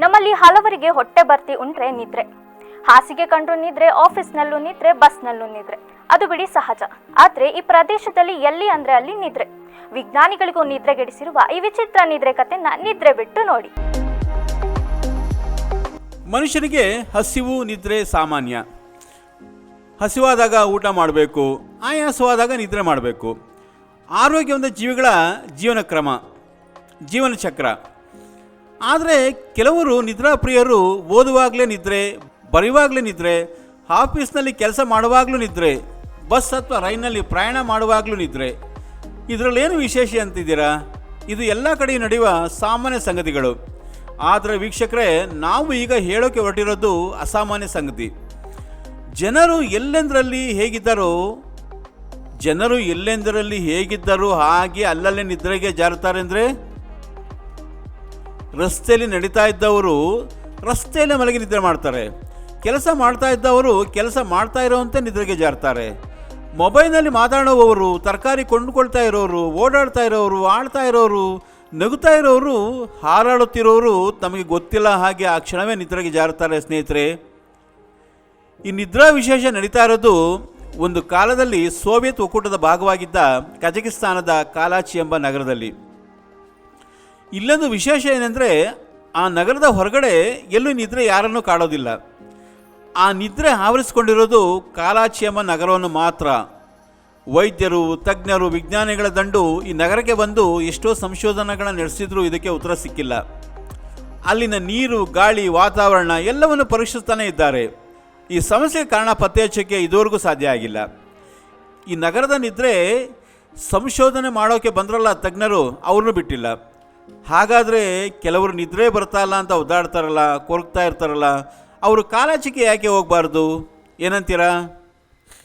ನಮ್ಮಲ್ಲಿ ಹಲವರಿಗೆ ಹೊಟ್ಟೆ ಬರ್ತಿ ಉಂಟ್ರೆ ನಿದ್ರೆ. ಹಾಸಿಗೆ ಕಂಡ್ರು ನಿದ್ರೆ, ಆಫೀಸ್ನಲ್ಲೂ ನಿದ್ರೆ, ಬಸ್ನಲ್ಲೂ ನಿದ್ರೆ. ಅದು ಬಿಡಿ ಸಹಜ. ಆದ್ರೆ ಈ ಪ್ರದೇಶದಲ್ಲಿ ಎಲ್ಲಿ ಅಂದ್ರೆ ಅಲ್ಲಿ ನಿದ್ರೆ. ವಿಜ್ಞಾನಿಗಳಿಗೂ ನಿದ್ರೆಗೆಡಿಸಿರುವ ಈ ವಿಚಿತ್ರ ನಿದ್ರೆ ಕಥೆನ ನಿದ್ರೆ ಬಿಟ್ಟು ನೋಡಿ. ಮನುಷ್ಯನಿಗೆ ಹಸಿವು, ನಿದ್ರೆ ಸಾಮಾನ್ಯ. ಹಸಿವಾದಾಗ ಊಟ ಮಾಡಬೇಕು, ಆಯಾಸವಾದಾಗ ನಿದ್ರೆ ಮಾಡಬೇಕು. ಆರೋಗ್ಯವಂತ ಜೀವಿಗಳ ಜೀವನ ಕ್ರಮ ಜೀವನ ಚಕ್ರ ಆದರೆ ಕೆಲವರು ನಿದ್ರಾಪ್ರಿಯರು ಓದುವಾಗಲೇ ನಿದ್ರೆ, ಬರೆಯುವಾಗಲೇ ನಿದ್ರೆ, ಆಫೀಸ್ನಲ್ಲಿ ಕೆಲಸ ಮಾಡುವಾಗಲೂ ನಿದ್ರೆ, ಬಸ್ ಅಥವಾ ರೈಲಿನಲ್ಲಿ ಪ್ರಯಾಣ ಮಾಡುವಾಗಲೂ ನಿದ್ರೆ. ಇದರಲ್ಲೇನು ವಿಶೇಷ ಅಂತಿದ್ದೀರಾ? ಇದು ಎಲ್ಲ ಕಡೆ ನಡೆಯುವ ಸಾಮಾನ್ಯ ಸಂಗತಿಗಳು. ಆದರೆ ವೀಕ್ಷಕರೇ, ನಾವು ಈಗ ಹೇಳೋಕೆ ಹೊರಟಿರೋದು ಅಸಾಮಾನ್ಯ ಸಂಗತಿ. ಜನರು ಎಲ್ಲೆಂದರಲ್ಲಿ ಹೇಗಿದ್ದಾರೋ, ಜನರು ಎಲ್ಲೆಂದರಲ್ಲಿ ಹೇಗಿದ್ದರೂ ಹಾಗೆ ಅಲ್ಲಲ್ಲೇ ನಿದ್ರೆಗೆ ಜಾರುತ್ತಾರೆ ಅಂದರೆ ರಸ್ತೆಯಲ್ಲಿ ನಡೀತಾ ಇದ್ದವರು ರಸ್ತೆಯಲ್ಲೇ ಮಲಗಿ ನಿದ್ರೆ ಮಾಡ್ತಾರೆ. ಕೆಲಸ ಮಾಡ್ತಾ ಇದ್ದವರು ಕೆಲಸ ಮಾಡ್ತಾ ಇರೋವಂತೆ ನಿದ್ರೆಗೆ ಜಾರ್ತಾರೆ. ಮೊಬೈಲ್ನಲ್ಲಿ ಮಾತಾಡುವವರು, ತರಕಾರಿ ಕೊಂಡುಕೊಳ್ತಾ ಇರೋರು, ಓಡಾಡ್ತಾ ಇರೋರು, ಆಡ್ತಾ ಇರೋರು, ನಗುತ್ತಾ ಇರೋರು, ಹಾರಾಡುತ್ತಿರೋರು ತಮಗೆ ಗೊತ್ತಿಲ್ಲ ಹಾಗೆ ಆ ಕ್ಷಣವೇ ನಿದ್ರೆಗೆ ಜಾರುತ್ತಾರೆ ಸ್ನೇಹಿತರೆ. ಈ ನಿದ್ರಾ ವಿಶೇಷ ನಡೀತಾ ಇರೋದು ಒಂದು ಕಾಲದಲ್ಲಿ ಸೋವಿಯತ್ ಒಕ್ಕೂಟದ ಭಾಗವಾಗಿದ್ದ ಕಜಕಿಸ್ತಾನದ ಕಾಲಾಚಿ ಎಂಬ ನಗರದಲ್ಲಿ. ಇಲ್ಲೊಂದು ವಿಶೇಷ ಏನಂದರೆ, ಆ ನಗರದ ಹೊರಗಡೆ ಎಲ್ಲೂ ನಿದ್ರೆ ಯಾರನ್ನೂ ಕಾಡೋದಿಲ್ಲ ಆ ನಿದ್ರೆ ಆವರಿಸಿಕೊಂಡಿರೋದು ಕಾಲಾಕ್ಷೇಮ ನಗರವನ್ನು ಮಾತ್ರ. ವೈದ್ಯರು, ತಜ್ಞರು, ವಿಜ್ಞಾನಿಗಳ ದಂಡು ಈ ನಗರಕ್ಕೆ ಬಂದು ಎಷ್ಟೋ ಸಂಶೋಧನೆಗಳನ್ನು ನಡೆಸಿದರೂ ಇದಕ್ಕೆ ಉತ್ತರ ಸಿಕ್ಕಿಲ್ಲ. ಅಲ್ಲಿನ ನೀರು, ಗಾಳಿ, ವಾತಾವರಣ ಎಲ್ಲವನ್ನು ಪರೀಕ್ಷಿಸ್ತಾನೆ ಇದ್ದಾರೆ. ಈ ಸಮಸ್ಯೆಗೆ ಕಾರಣ ಪತ್ತೆ ಹಚ್ಚೋಕ್ಕೆ ಇದುವರೆಗೂ ಸಾಧ್ಯ ಆಗಿಲ್ಲ. ಈ ನಗರದ ನಿದ್ರೆ ಸಂಶೋಧನೆ ಮಾಡೋಕ್ಕೆ ಬಂದ್ರಲ್ಲ ತಜ್ಞರು, ಅವ್ರನ್ನೂ ಬಿಟ್ಟಿಲ್ಲ. ಹಾಗಾದರೆ ಕೆಲವರು ನಿದ್ರೆ ಬರ್ತಾ ಇಲ್ಲ ಅಂತ ಒದ್ದಾಡ್ತಾರಲ್ಲ ಕೊರಗ್ತಾ ಇರ್ತಾರಲ್ಲ ಅವರು ಕಾಲಾಚಿಕೆ ಯಾಕೆ ಹೋಗಬಾರ್ದು? ಏನಂತೀರಾ?